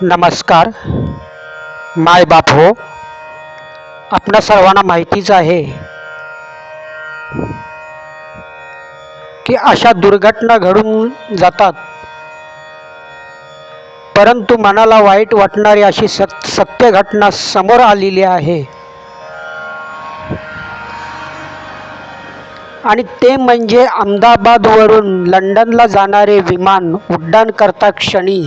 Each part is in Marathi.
नमस्कार. माय बाप हो. आपणा सर्वांना माहितीच आहे की अशा दुर्घटना घडून जातात. परंतु मनाला वाईट वाटणारी अशी सत सत्य घटना समोर आलेली आहे. आणि ते म्हणजे अहमदाबादवरून लंडनला जाणारे विमान उड्डाण करता क्षणी.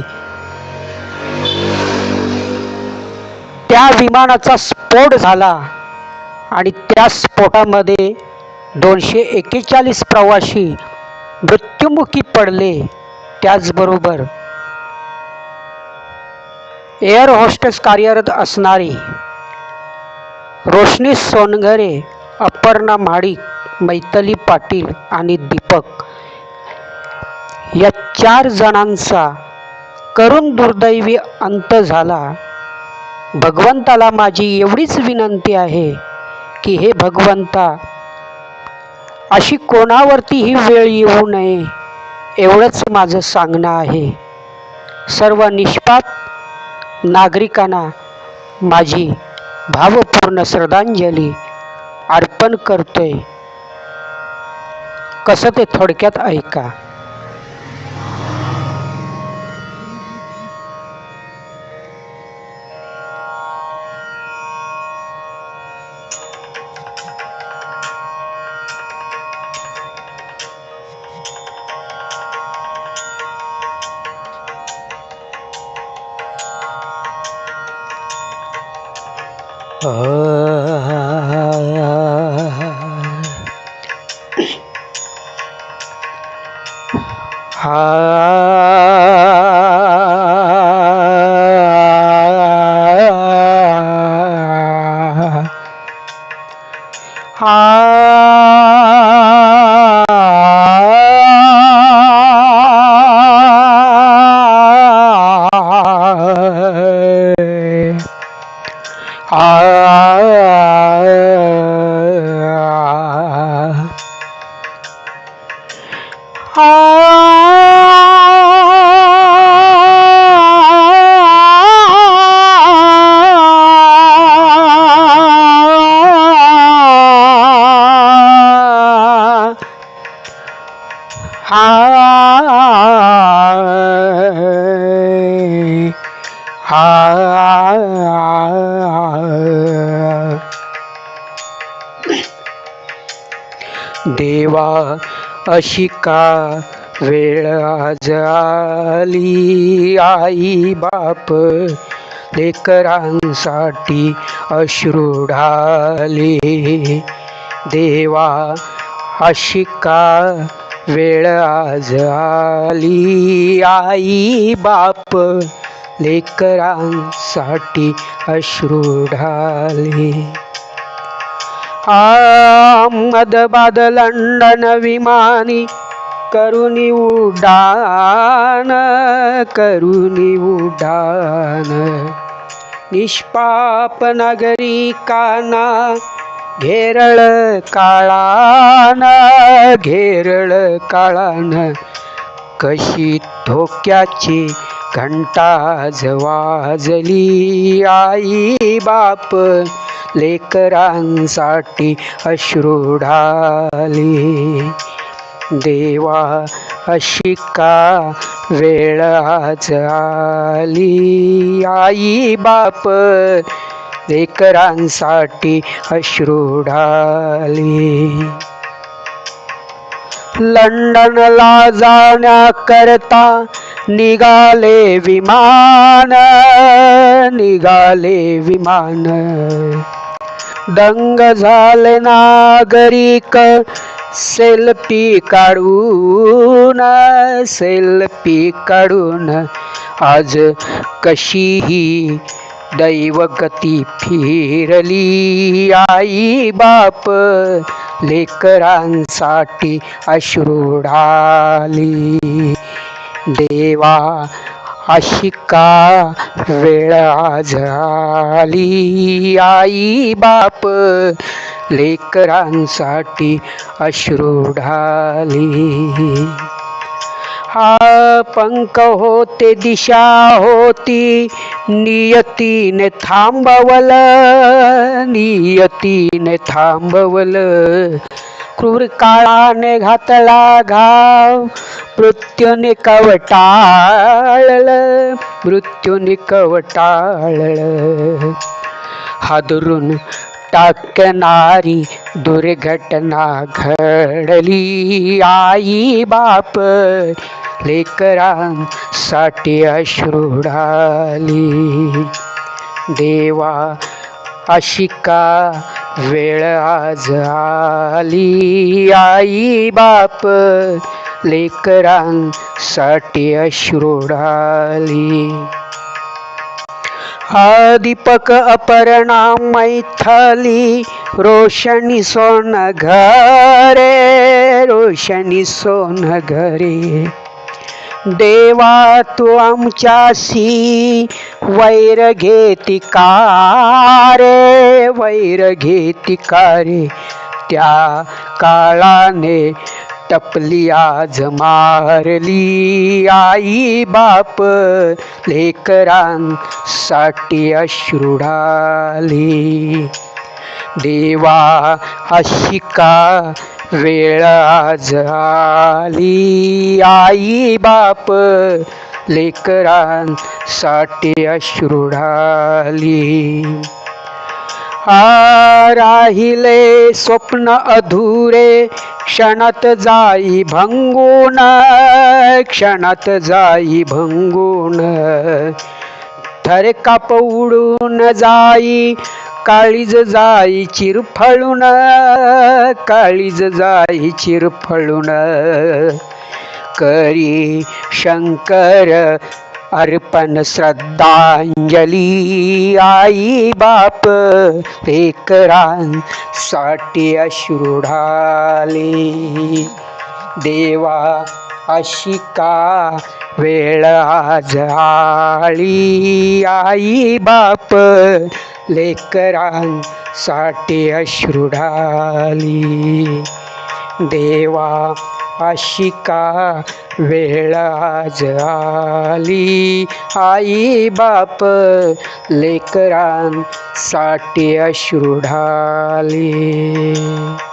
त्या विमानाचा स्फोट झाला आणि त्या स्फोटामध्ये दोनशे एक्केचाळीस प्रवासी मृत्युमुखी पडले त्याचबरोबर एअर होस्टेस कार्यरत असणारी रोशनी सोनघरे अपर्णा महाडिक मैथली पाटील आणि दीपक या चार जणांचा करून दुर्दैवी अंत झाला. भगवंताला माझी एवढीच विनंती आहे की हे भगवंता अशी कोणावरती ही वेळ येऊ नये एवढंच माझं सांगणं आहे. सर्व निष्पाप नागरिकांना माझी भावपूर्ण श्रद्धांजली अर्पण करतोय. कसं ते थोडक्यात ऐका. 他。देवा अशी का वेळ आज आई बाप लेकरांसाठी अश्रू ढाले देवा अशी का वेळ आज आली. आई बाप लेकरांसाठी अश्रू ढाले. अहमदाबाद लंडन विमानी करुणी उड्डाण करुणी उड्डाण निष्पाप नागरिकांना घेरळ काळान घेरळ काळान. कशी धोक्याची घंटाज वाजली आई बाप लेकरांसाठी अश्रू देवा अशी का वेळ आज आली? आई बाप लेकरांसाठी अश्रू लंडनला जाण्याकरता निघाले विमान निघाले विमान. दंग झाले नागरिक सेल्फी काढून सेल्फी काढून. आज कशीही दैवगती फिरली. आई बाप लेकरांसाठी अश्रू ढाली. देवा अशी का वेळ आई बाप लेकरांसाठी अश्रू ढाली. हा पंख होते दिशा होती नियतीने थांबवल नियतीने थांबवल. क्रूर काळाने घातला घाव मृत्यूने कवटाळल मृत्यूने कवटाळल. हादरून टाकणारी दुर्घटना घडली. आई बाप लेकरांसाठी अश्रुडाली देवा अशी का वेळ आज आली? आई बाप लेकरांसाठी अश्रुडाली आदिपक अपरणा अपर्णा मैथली रोशनी सोन घरे रोशनी सोन घरे. देवा तू आमच्यासी वैर घेती का रे वैर घेती का रे त्या काळाने टपली आज मारली आई बाप लेकरांसाठी अश्रुडाली देवा अशी का वेळ आज आली. आई बाप लेकरांसाठी अश्रुडाली राहिले स्वप्न अधुरे क्षणात जाई भंगून क्षणात जाई भंगून. थरकाप उडून जाई काळीज जाई चिरफळून काळीज जाई चिरफळून. करी शंकर अर्पण श्रद्धांजली आई बाप लेकरांसाठी अश्रुढाले। देवा अशी का वेळ आज आली। आई बाप लेकरांसाठी अश्रुढाली। देवा अशी का वेळ आज आली आई बाप लेकरांसाठी अश्रुढाली बघूया